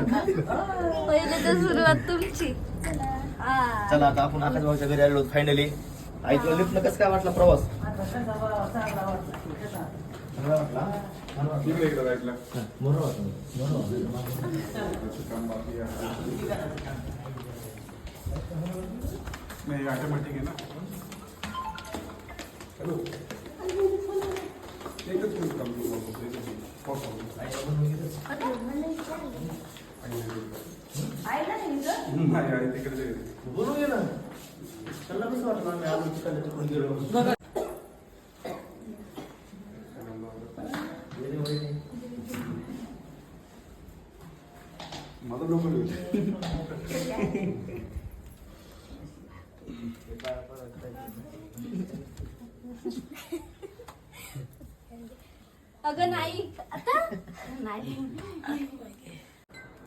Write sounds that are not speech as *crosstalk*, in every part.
पहिले तर सुरुवात तुमची चला आता आपण आकाश भाऊच्या घरी आलो फायनली आई तुला लिफ्ट कसं काय वाटला प्रवास? नाही ऑटोमॅटिक आहे ना हॅलो एकच मिनिट काम करू आपण. एकच मिनिट. हो, हो. नाही आहे तिकडे ना त्यांना कसं वाटलं तिकडे तिकडून गेलो. माझं डोकं अगं नाही. आता? नाही.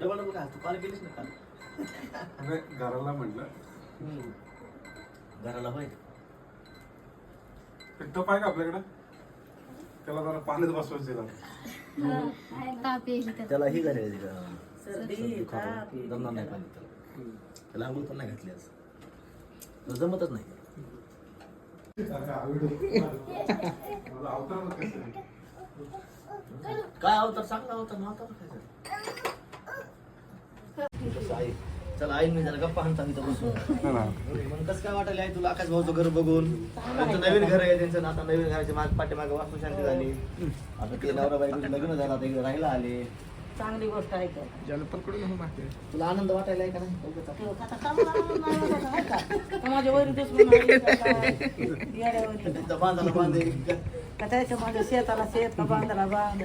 डबल डबल काय तू कॉल केलीस ना काल अरे घराला म्हटलं. घराला माहिती एक टप आहे का आपल्याकडे? त्याला जरा पाण्यात बसवायचं ताप येईल. त्याला. ही झाली का? सर्दी, खोकला. जमणार नाही पाणी त्याला त्याला आंघोळ पण नाही घातली आज. तो जमतच नाही. माझा अवतारच कसं आहे? काय अवतार चांगला अवतार नव्हता चला आई मी जरा गप्पा हाणता बसून ना. मग कसं काय वाटेल आई तुला आकाश भाऊचं घर बघून? त्यांचं नवीन घर आहे त्यांचं आता नवीन घराच्या माग पाठीमागे वास्तू शांती झाली. आता ते नवरा बायको लग्न झालं आता इकडे राहायला आले. चांगली गोष्ट आहे का तुला आनंद वाटायला का नाही? माझ्या वरी माझ्या शेताला शेत का बांधाला बांध.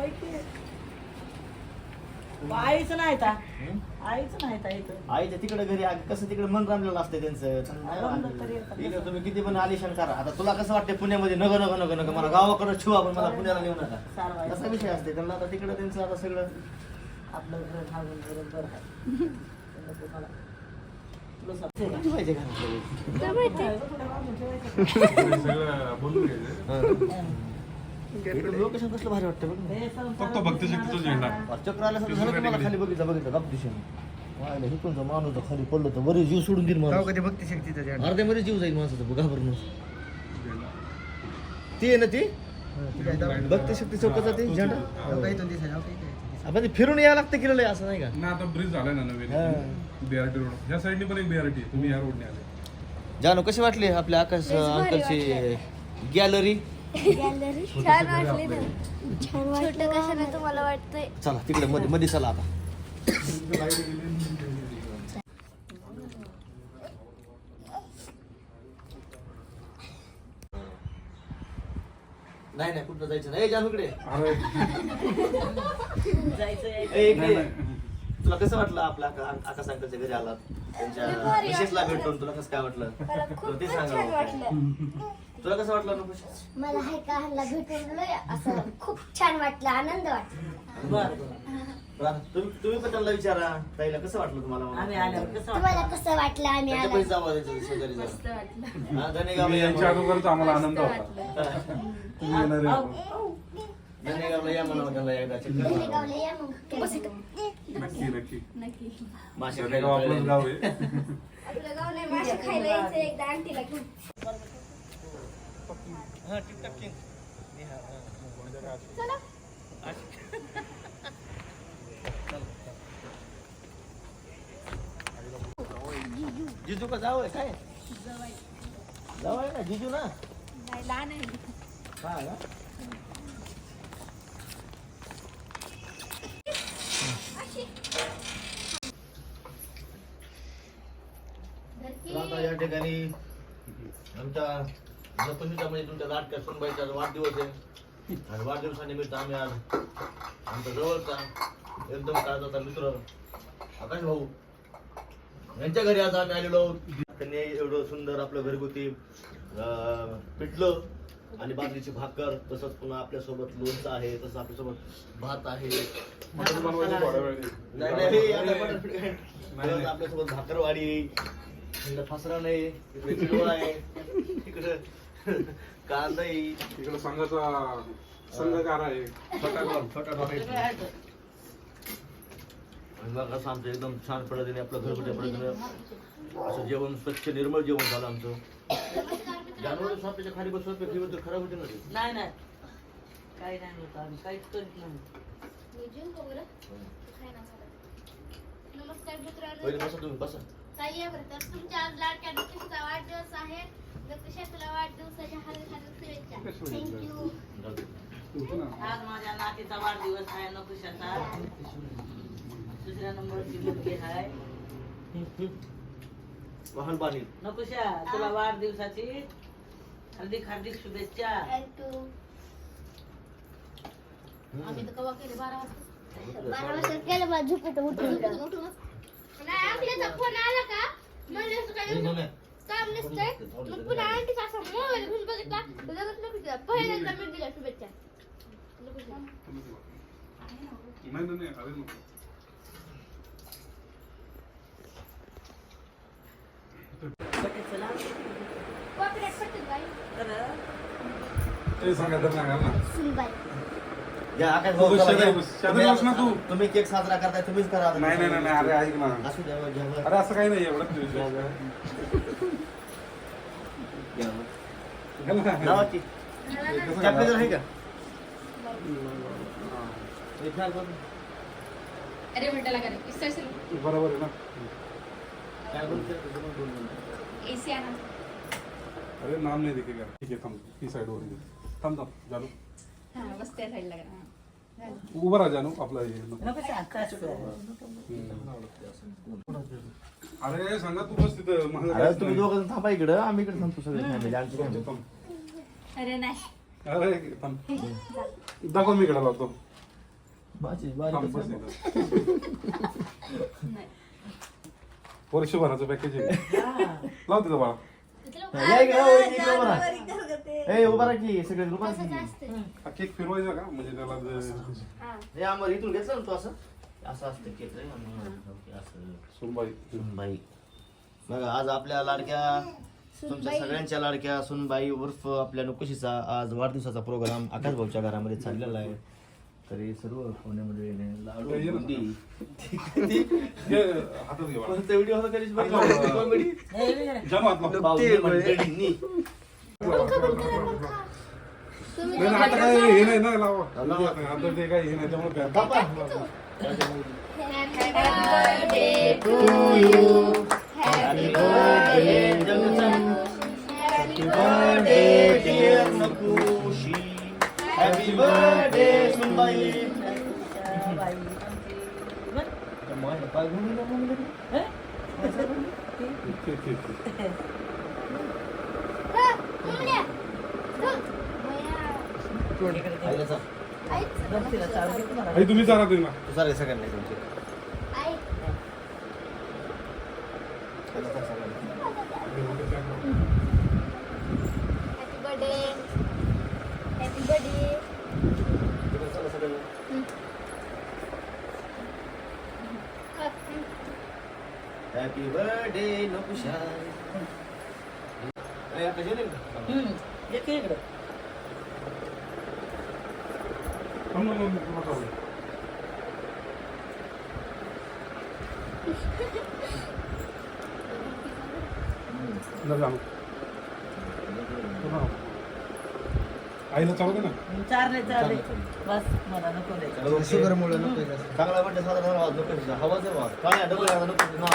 *laughs* आईच नाही ता आईच नाही ता इथं. आईच्या तिकडे घरी आ- कसं तिकडे मन रमलेलं असते त्यांचं. रमलं तरी आता इकडे तुम्ही किती पण आलिशान करा. आता तुला कसं वाटतं पुण्यामध्ये नग नग नग नग? मला गावाकडे ठेवा पण मला पुण्याला नेऊ नका. सारवायचं. असा विषय असते त्यांना आता तिकडे त्यांचं आता सगळं आपलं घर घालून बरोबर आहे. त्याला तुम्हाला तुला सांगते. किती पाहिजे घरातलं? तर माहिती? हे सगळं बोलून घ्यायचं. इकडे लोकेशन कसलं भारी वाटतं बघ फक्त भक्तशक्तीचा झेंडा चक्र आल्यासारखं झालं तुम्हाला खाली बघितलं बघितलं गप दिशेने हे माणूस खाली पडलं तर बरे जीव सोडून देईल कधी भक्ती शक्तीचा झेंडा अर्ध्यामध्ये जीव जाईल माणसाचं घाबरून ती आहे ना ती? भक्ती शक्ती चौकाचा ती झेंडा? आपण फिरून यायला लागतं केलेलं असं नाही का? ना आता ब्रिज झालाय ना नवीन. हा. बीआरटी रोड ह्या साईडने पण एक बीआरटी तुम्ही या रोडने आले. जानू कशी वाटली आपल्या आकाश अंकलची गॅलरी गॅलरी. छान वाटली ना छान छोट कशाला तुम्हाला वाटतंय? चला तिकडे मध्ये मध्ये चला आता. नाही नाही कुठं जायचं नाही? ए, जानू इकडे. तुला कसं वाटलं आपल्या आका- आकाश अंकलच्या घरी आलात? त्यांच्या वाटलं. भेटून तुला कसं काय वाटलं? ते सांगा वाटलं. तुला कसं वाटलं नुपुष मला हाय का? ह्यांना भेटून लय असं खूप छान वाटलं आनंद वाटला. बरं बरं. तुम्ही तुम्ही पण त्यांना विचारा. ताईला कसं वाटलं तुम्हाला आम्ही आल्यावर कसं तुम्हाला वाटलं कसं वाटलं आम्ही त्यांच्या आला पैसे जावं द्यायचं शेजारी जावं. मस्त वाटलं. हा, धनेगावला तुम्ही या यांच्या. अगोदरच आम्हाला आनंद होता. तुम्ही येणार आहे. धनेगावला या म्हणा त्यांना एकदा. चक्कर मारा. धनेगावला या मग. बस इथं. नक्की नक्की. नक्की. मासे धनेगाव आपलंच गाव आहे. आपलं गाव नाही मासे खायला यायचं एकदा आंटीला घेऊन. हा, टिकटॉक किंग. चला. जिजू का जावं आहे काय? जावं आहे ना जिजू ना? नाही लहान आहे. हा का? आता या ठिकाणी आमच्या नकुंजीचा म्हणजे तुमच्या लाटक्या सुनबाईचा वाढदिवस आहे. आणि वाढदिवसानिमित्त आम्ही आज आमचा जवळचा एकदम काळजाचा मित्र आकाश भाऊ यांच्या घरी आज आम्ही आलेलो. त्यांनी एवढं सुंदर आपलं घरगुती पिठलं आणि बाजरीची भाकर तसंच पुन्हा आपल्यासोबत लोणचं आहे तसं आपल्यासोबत भात आहे. आपल्यासोबत भाकरवाडी फसरा नाही आहे इकडं कांदा आहे इकडे संघाचा संघकार आहे. आणि मग असं आमचं एकदम छान पद्धतीने आपलं घरगुती पद्धतीने असं जेवण स्वच्छ निर्मळ जेवण झालं आमचं. जानवर स्वतःच्या खाली बसवत तर खराब होते ना. नाही नाही. काही नाही होत आम्ही. काहीच करीत नाही. नमस्कार मित्रांनो. बसा तुम्ही बसा. ताई आहे बरं. तर तुमच्या आज लाडक्या नक्कीचा वाढदिवस आहे. नक्कीशा तुला वाढदिवसाच्या हार्दिक हार्दिक शुभेच्छा. थँक्यू जाऊ दे. आज माझ्या नातीचा वाढदिवस आहे नकुशाचा. दुसऱ्या नंबरची मुलगी आहे. वाहन पाणी नकुशा तुला वाढदिवसाची हार्दिक हार्दिक शुभेच्छा. थँक्यू. कवा केले? बारा वाजता. बारा वाजता केलं मला झोपेत उठून. उठून नाही आपल्याचा फोन आला का? काय नसतंय मग पुन्हा आणखी असा मोबाईल घेऊन बघितला लगेच नको दिला पहिल्यांदा मी दिला शुभेच्छा नाही नाही नाही, अरे नको. ते सांगायचं ना सुनबाई या, आकाश भाऊ, चला, शेजारी या. शेजारी बस ना तू. तुम्ही केक साजरा करताय तुम्हीच करा नाही नाही नाही नाही, अरे ऐक ना असू द्या घ्या बरं. अरे असं काही नाही एवढं लावा की. आहे का? हे. अरे का बरोबर आहे ना. अरे नाम नाही दिखेगा ठीक आहे थांब. ही साईड वर घे. थांब थांब. जानू. हा बस त्या साईडला करा हा. उभं राहा जानू. आपला हे अरे सांगा तू बस तिथं. अरे तुम्ही. दोघं थांबा इकडं. आम्ही इकडे थांबतो सगळे फॅमिली आमची. अरे नाही. अरे थांब दाखव मी इकडे लावतो. बाजी, बाजी थांब बस कसं? इथं. नाही वर्षभराचं पॅकेज आहे. लाव तिथं बाळा. या इकडे, हो, इकडे उभं राहा. ए, उभं राहा की सगळे उभं राहा तसंच की. असतं हा केक फिरवायचा का? म्हणजे त्याला जे- हा. हे आम्हाला इथून घेतलं ना तू असं? असं असतं केक रे. आम्हाला असं बघा आज आपल्या लाडक्या तुमच्या सगळ्यांच्या लाडक्या सुनबाई उर्फ आपल्या नुकुशीचा आज वाढदिवसाचा प्रोग्राम आकाश भाऊच्या घरामध्ये चाललेला आहे. तरी सर्व कोण्यामध्ये लाडू. बुंदी. कोणता व्हिडिओ होता कॉमेडी. पाहुणे मंडळींनी. आता काय हे नाही ना लावा. आता ते काय हे नाही त्यामुळे आई तुम्ही चाला तुम्ही ना सगळ्यांना तुमचे आईला सांग सगळ्यांना. Happy birthday. Happy birthday. तिकडे चला सगळ्यांना. हॅपी बर्थडे नकुशा अरे आता जेवले का? इकडं थांब ना, मग तुला चालू. जा जानू. पुन्हा. आईला चालू दे ना. चारले चारले बस मला नको द्यायचं. चला, ओके. शुगरमुळे नको जास्त. चांगला बर्थडे साधा झाला आवाज नको हवाच आहे आवाज काय डबल आहे नको नाव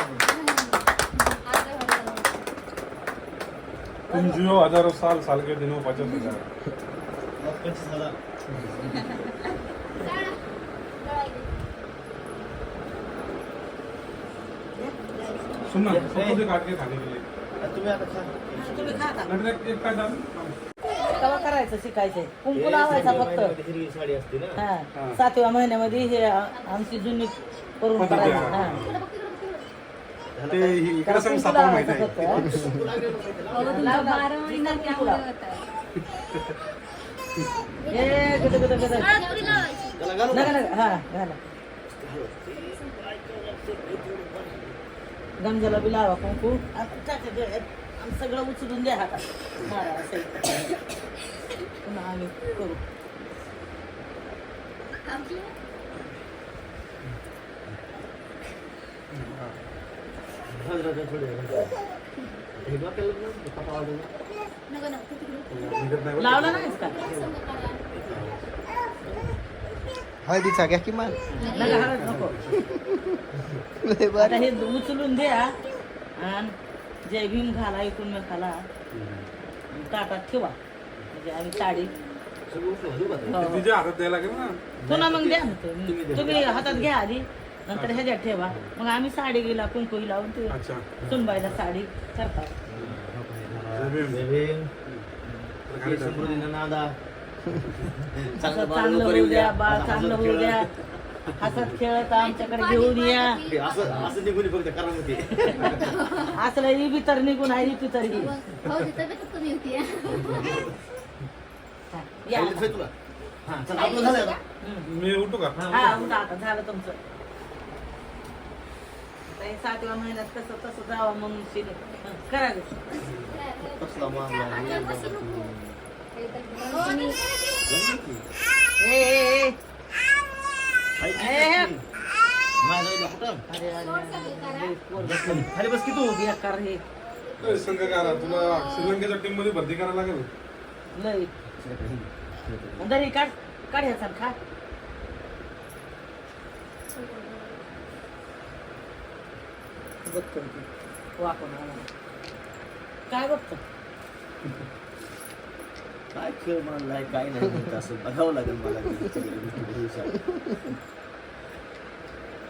तुम हजारों साल साल के दिनों पचास हजार पंचवीस हजार सुन ना सबको दे काट के खाने के लिए. तुम्ही आता खा. तुम्ही खा आता. एक जानू तेव्हा करायचं शिकायचंय कुंकू लावायचा फक्त महिन्यामध्ये हिरवी साडी असते ना हा. सातव्या महिन्यामध्ये हे आ- आमची जुनी करून पद्धत करायचं हा. हा. ते हि- इकडे सांग कुंकू सापा माहिती लावायचं आहे फक्त, हा. अहो, तुमचा बारा महिना त्यामुळे होत आहे ए, गद, गद, गद. त्याला घालू नका का? नका हा घाला गंजाला बी लावा कुंकू आता टाका गळ्यात. सगळं उचलून द्या. हातात मारा असं. पुन्हा आम्ही करू. हे. लावला नाहीस का. हळदीचा घ्या किमान नका. हळद हे उचलून द्या. आणि जय भीम घाला. खाला ताटात ठेवा. म्हणजे आम्ही साडी सगळं उचलून देऊ का ते? हो. तिच्या हातात द्यायला लागेल ना. पुन्हा मग द्या तुम्ही हातात घ्या आधी. नंतर ह्याच्यात ठेवा. मग आम्ही साडी गेला कुंकू लावून ते अच्छा. सुनबाईला साडी करतात. *laughs* चांगलं होऊ द्या बाळ चांगलं होऊ. द्या. हसत खेळत आमच्याकडे घेऊन या. हे असं असं निघून फक्त करा मग ते असलं ही तर निघून आहे ही तर. ही कमी होती. या. तुला हा चल आपलं झालं आता. हम्म. मी उठू का? हा उठा आता झालं तुमचं. आता हे सातव्या महिन्यात कसं तसं जावं म्हणून शिने हं, करा ग. कसला मारला ए, ए, ए. खायची खाली. बस की तू बेकार हे ए, संघकारा तुला श्रीलंकेच्या टीममध्ये भरती करायला लागेल लय दरी काढ काढ ह्याचा खा बघतो ती. वाकून काय बघतो काय खेळ म्हणलाय काय नाही असं बघावं लागेल मला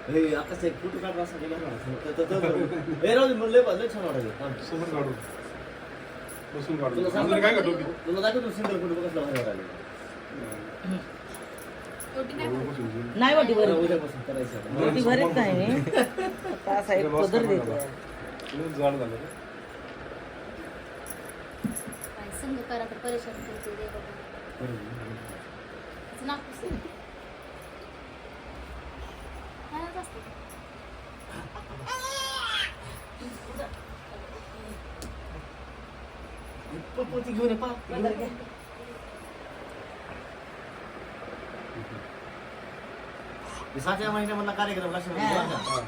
आकाश एक फोटो काढला असं हे दे, मला लय लय छान वाटायचं थांब. सोबत काढू. बसून काढू. तुला काय काढू तुला दाखवतो सिंगल फोटो कसला भारी वाटायला. नाही वाटी बरं, उद्यापासून करायचं. आता. वाटी भरीत नाही. असा एक पदर देतो जाड झालं संग करा तर परेशान करते रे असतं. घेऊन ये, पा. सातव्या महिन्यामधला कार्यक्रम लक्षात?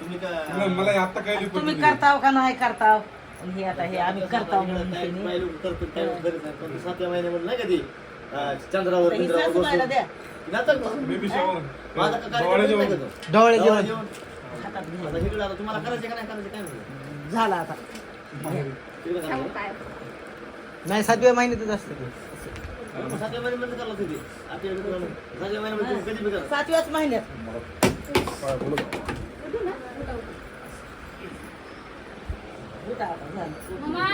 तुम्ही का मला आता काय लिहिलं तुम्ही पडलं करताव का नाही करताव आणि हे आता हे आम्ही करताव म्हणून. काय करत नाही. पण सातव्या महिन्यामध्ये नाही का ती अं, चंद्रावर तर ही बिंद्रावर सासूबाईला बसून- द्या जातं का? बेबी शॉवर माझा का कार्यक्रम डोळे नाही जेवण का तो? डोळे डोळे जेवण. आता आलं, तुम्हाला करायचं का नाही करायचं काय माहिती? झाला आता नाही सातव्या महिन्यातच असतं ते मग सातव्या महिन्यामध्ये करायला होती ती. आठव्या महिन्यामध्ये. सातव्या महिन्यामध्ये तुम्ही कधी बी करा. सातव्याच महिन्यात काय उठा आता, झालं. मम्मा